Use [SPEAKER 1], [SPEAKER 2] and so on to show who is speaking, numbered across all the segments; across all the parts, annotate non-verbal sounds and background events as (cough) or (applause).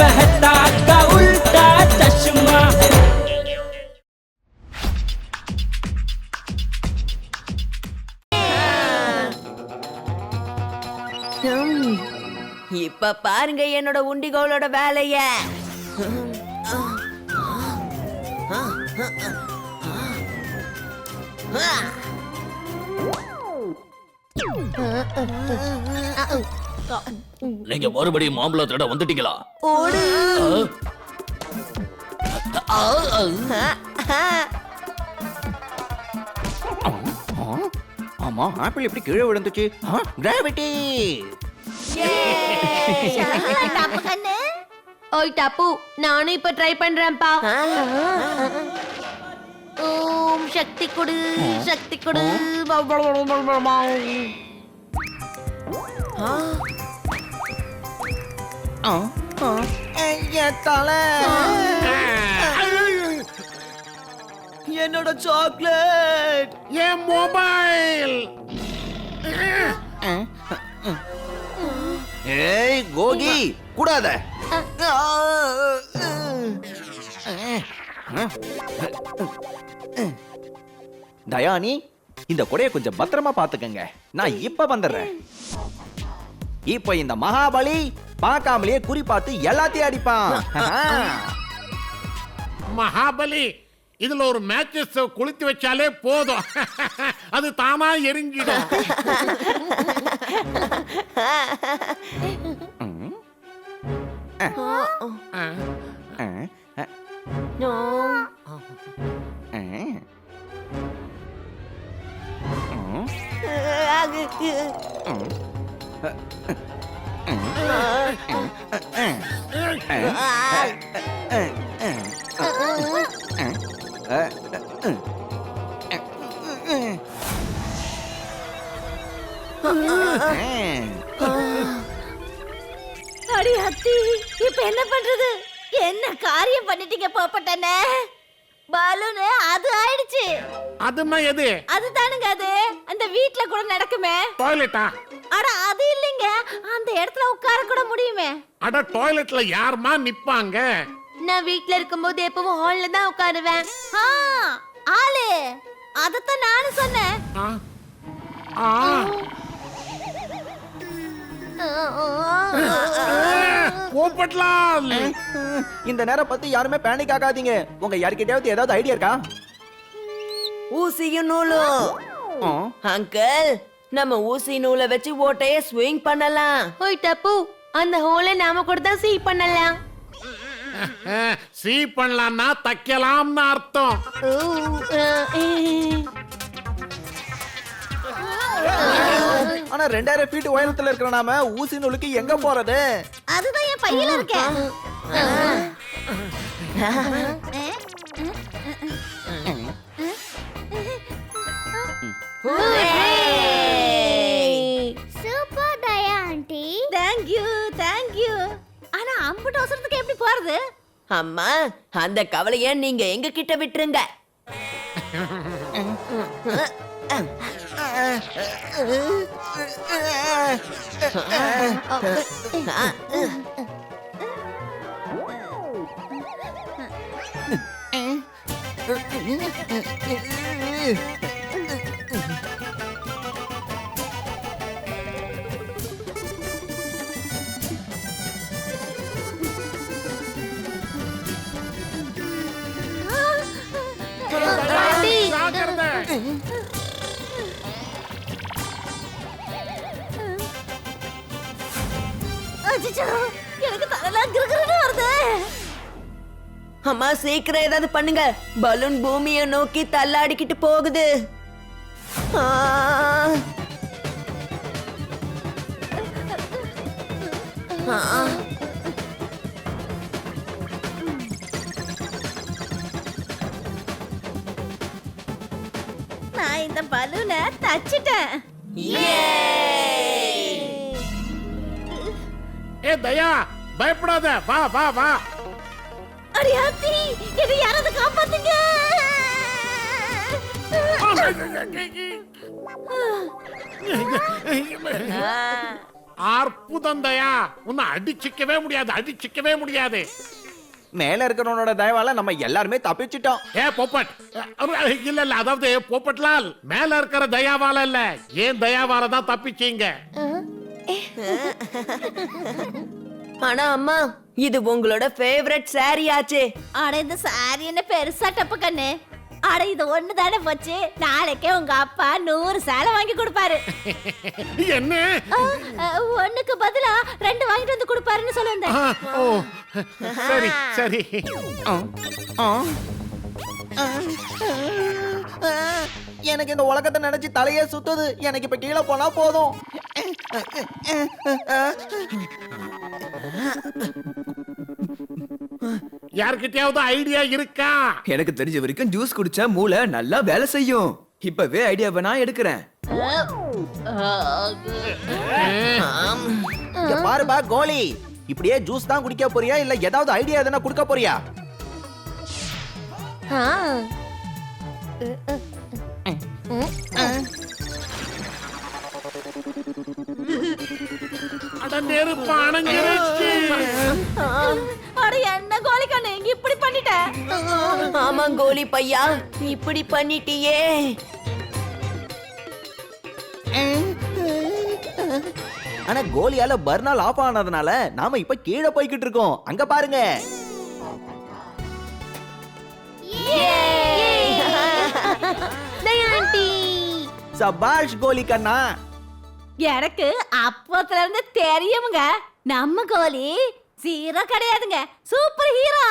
[SPEAKER 1] मेहता का उल्टा चश्मा
[SPEAKER 2] ஹம். இப்ப பாருங்க என்னோட உண்டிகோலோட வேலைய
[SPEAKER 3] நீங்க மறுபடியும் மாம்பழம் திருட வந்துட்டீங்களா?
[SPEAKER 2] ஓடு.
[SPEAKER 4] ஆமா ஆப்பிள் எப்படி கீழே விழுந்துச்சு? (laughs) கிராவிட்டி
[SPEAKER 5] ஓய் டப்பு நானும் இப்ப ட்ரை பண்றேன்ப்பா. ஓம் சக்தி கொடு சக்தி கொடு.
[SPEAKER 4] தலை
[SPEAKER 2] என்னோட சாக்லேட்
[SPEAKER 6] என் மொபைல்
[SPEAKER 4] ஏய் கோகி கூடாத தயானி இந்த கொடைய கொஞ்சம் பத்திரமா பாத்துக்கங்க நான் இப்ப வந்துடுறேன் இப்ப இந்த மகாபலி பார்க்காமலேயே குறி பார்த்து எல்லாத்தையும் அடிப்பான்
[SPEAKER 6] மகாபலி இதுல ஒரு மேட்சஸ் குளித்து வச்சாலே போதும் அது தானா எரிஞ்சிடும்
[SPEAKER 5] அடி அத்தி இப்ப என்ன பண்றது? என்ன காரியம் பண்ணிட்டீங்க போப்பட்டனே பலூனு அது ஆயிடுச்சு.
[SPEAKER 6] அதுன்னா எது?
[SPEAKER 5] அதுதானுங்க அது. அந்த வீட்ல கூட நடக்குமே.
[SPEAKER 6] டாய்லெட்டா
[SPEAKER 5] அட அது இல்லைங்க அந்த இடத்துல உட்கார கூட முடியுமே.
[SPEAKER 6] அட டாய்லெட்ல யாருமா நிப்பாங்க?
[SPEAKER 5] நான் வீட்ல இருக்கும்போது எப்பவும் ஹால்ல தான் உட்காருவேன். ஆ ஆளு. அதத்தான் நானும் சொன்னேன்.
[SPEAKER 6] ஆ? ஆ. கூப்பிடலாம்.
[SPEAKER 4] இந்த நேரம் பத்தி யாருமே பேனிக் ஆகாதீங்க. உங்க யார்கிட்டயாவது ஏதாவது ஐடியா இருக்கா?
[SPEAKER 2] ஊசியும் நூலும்.
[SPEAKER 4] ஆ.
[SPEAKER 2] அங்கிள் நம்ம ஊசி நூலை வச்சு ஓட்டைய ஸ்விங் பண்ணலாம்.
[SPEAKER 5] ஓய் டப்பு அந்த ஹோலை நாம கூட தான் சீ பண்ணலாம். (laughs)
[SPEAKER 6] சீ பண்ணலாம்னா தைக்கலாம்னு அர்த்தம்.
[SPEAKER 5] ஓ, அஹ்.
[SPEAKER 4] ஆனா ரெண்டாயிரம் ஃபீட் உயரத்துல இருக்கிற நாம ஊசி நூலுக்கு எங்க போறது?
[SPEAKER 5] அதுதான் என் பையில இருக்க. (laughs) அவசரத்துக்கு
[SPEAKER 2] அம்மா அந்த கவலைய நீங்க எங்க கிட்ட விட்டுருங்க
[SPEAKER 5] எனக்கு தலைலாம் கிறுகிறுன்னு வருது.
[SPEAKER 2] அம்மா சீக்கிரம் ஏதாவது பண்ணுங்க. பலூன் பூமியை நோக்கி தள்ளாடிக்கிட்டு போகுது. ஆ. ஆ.
[SPEAKER 5] நான் இந்த பலூனை தச்சிட்டேன்.
[SPEAKER 6] ஏ தயா பயப்படாத. வா வா வா.
[SPEAKER 5] அடி ஆத்தி என்னை யாராவது காப்பாத்துங்க.
[SPEAKER 6] அற்புதம் தயா. உன்னை அடிச்சிக்கவே முடியாது அடிச்சிக்கவே முடியாது.
[SPEAKER 4] மேல இருக்கிறவனோட தயவால நம்ம எல்லாருமே தப்பிச்சிட்டோம்.
[SPEAKER 6] ஏ பொப்பட். இல்ல இல்ல அதாவது பொப்பட்லால் மேல இருக்கிற தயாவால இல்ல. ஏன் தயாவால தான் தப்பிச்சீங்க?
[SPEAKER 2] ஆனா அம்மா இது உங்களோட ஃபேவரட் saree ஆச்சே.
[SPEAKER 5] அட இந்த சாரி என்ன பெருசா டப்பு கண்ணு. அட இது ஒண்ணு தானே போச்சு. நாளைக்கே உங்க அப்பா நூறு சேலை வாங்கி கொடுப்பாரு.
[SPEAKER 6] என்ன?
[SPEAKER 5] ஒண்ணுக்கு பதிலா ரெண்டு வாங்கிட்டு வந்து கொடுப்பாருன்னு சொல்ல வந்தேன்.
[SPEAKER 6] ஆ, ஓ. சரி சரி.
[SPEAKER 4] எனக்கு இந்த உலகத்தை நினைச்சு தலையே சுத்துது. எனக்கு இப்ப கீழே போனா போதும்.
[SPEAKER 6] யார்கிட்டயாவது ஐடியா இருக்கா?
[SPEAKER 7] எனக்கு தெரிஞ்ச வரைக்கும் ஜூஸ் குடிச்சா மூளை நல்லா வேலை செய்யும். இப்பவே ஐடியாவை நான் எடுக்கிறேன்.
[SPEAKER 4] பாருப்பா கோலி. இப்படியே ஜூஸ் தான் குடிக்க போறியா? இல்ல ஏதாவது ஐடியா எதனா கொடுக்க போறியா?
[SPEAKER 5] என்ன கோழி கண்ணு? இப்படி பண்ணிட்ட?
[SPEAKER 2] ஆமா கோலி பையா இப்படி பண்ணிட்டியே.
[SPEAKER 4] ஆனா கோலியால பர்னால் ஆஃப் ஆனதுனால நாம இப்ப கீழே போய்கிட்டு இருக்கோம். அங்க பாருங்க. சபாஷ் கோலி கண்ணா.
[SPEAKER 5] எனக்கு அப்பத்துல இருந்து தெரியுமுங்க. நம்ம கோலி ஜீரோ கிடையாதுங்க. சூப்பர் ஹீரோ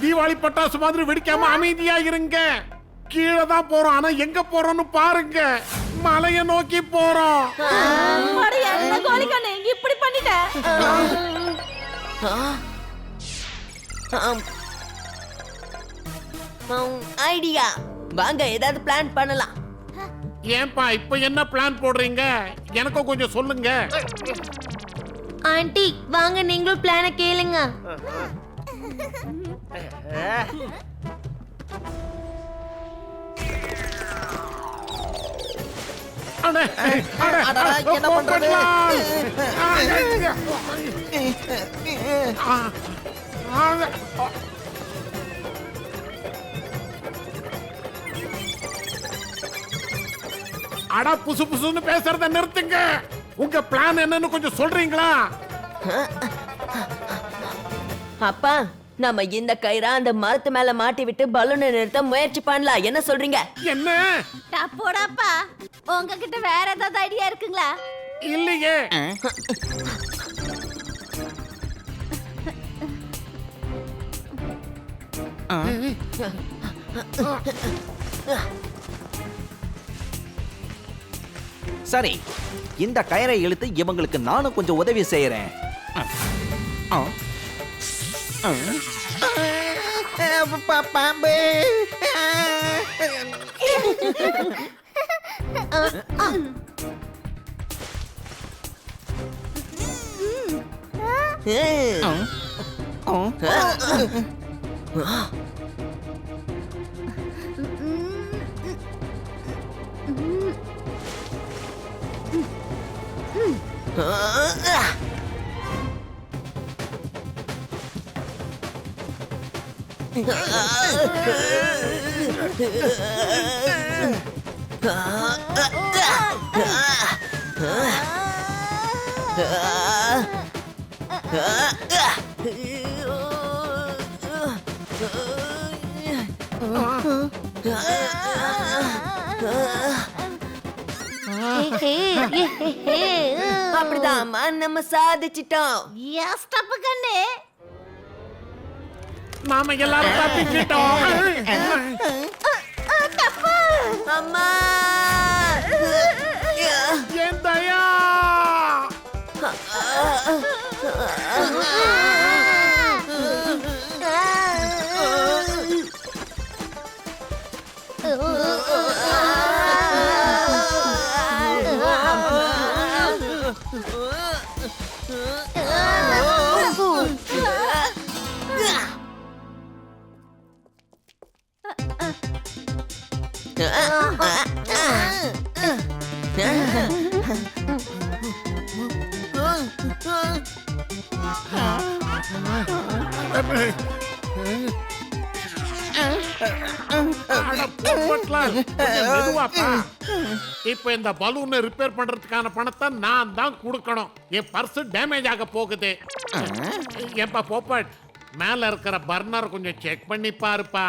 [SPEAKER 6] தீபாவளி பட்டாசு மாதிரி வெடிக்காம அமைதியா இருங்க. கீழே தான் போறோம். ஆனா எங்க போறோம்னு பாருங்க. மலைய நோக்கி போறோம்.
[SPEAKER 5] இப்படி பண்ணிட்ட?
[SPEAKER 2] ஐடியா. வாங்க ஏதாவது பிளான் பண்ணலாம்.
[SPEAKER 6] ஏன்பா இப்ப என்ன பிளான் போடுறீங்க? எனக்கும் கொஞ்சம் சொல்லுங்க.
[SPEAKER 5] ஆண்டி வாங்க நீங்களும் பிளான கேளுங்க.
[SPEAKER 4] என்ன பண்றது?
[SPEAKER 6] அட புசு புசுன்னு பேசுறத நிறுத்துங்க. உங்க பிளான் என்னன்னு கொஞ்சம் சொல்றீங்களா?
[SPEAKER 2] அப்பா நம்ம இந்த கயிறா அந்த மரத்து மேல மாட்டி விட்டு பலூனை நிறுத்த முயற்சி பண்ணலாம் என்ன சொல்றீங்க?
[SPEAKER 6] என்ன?
[SPEAKER 5] டப்போடாப்பா உங்ககிட்ட வேற ஏதாவது ஐடியா இருக்குங்களா?
[SPEAKER 6] இல்லையே.
[SPEAKER 4] சரி இந்த கயிறை இழுத்து இவங்களுக்கு நானும் கொஞ்சம் உதவி செய்யறேன் ஆ. ஆ. பா- (laughs)
[SPEAKER 2] அப்படிதான் நம்ம சாதிச்சிட்டோம்.
[SPEAKER 5] எஸ் டப்பு கண்ணு?
[SPEAKER 6] நாம எல்லாரும் தப்பிச்சிட்டோம்.
[SPEAKER 2] தப்பு அம்மா.
[SPEAKER 6] என் தயா? Ah! இப்ப இந்த பலூனை ரிப்பேர் பண்றதுக்கான பணத்தை நான் தான் கொடுக்கணும். என் பர்ஸ் டேமேஜ் ஆக போகுது. போப்பட் மேல இருக்கிற பர்னர் கொஞ்சம் செக் பண்ணி பாருப்பா.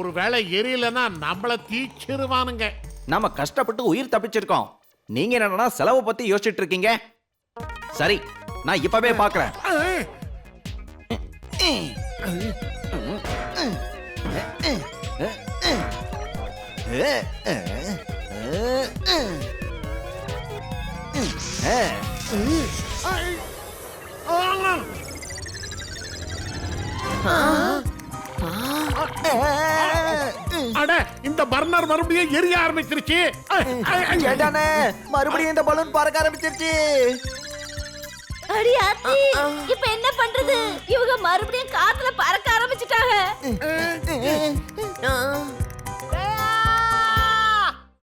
[SPEAKER 6] ஒருவேளை எரியலன்னா நம்மள தீச்சிருவானுங்க.
[SPEAKER 4] நாம கஷ்டப்பட்டு உயிர் தப்பிச்சிருக்கோம். நீங்க என்னன்னா செலவை பத்தி யோசிச்சுட்டு இருக்கீங்க. சரி நான் இப்பவே பாக்குறேன்.
[SPEAKER 6] அட இந்த பர்னர் மறுபடியும் எரிய ஆரம்பிச்சிருச்சு
[SPEAKER 4] மறுபடியும் இந்த பலூன் பறக்க ஆரம்பிச்சிருச்சு
[SPEAKER 5] அடி ஆத்தி இப்ப என்ன பண்றது? இவங்க மறுபடியும் காத்துல பறக்க ஆரம்பிச்சிட்டாங்க.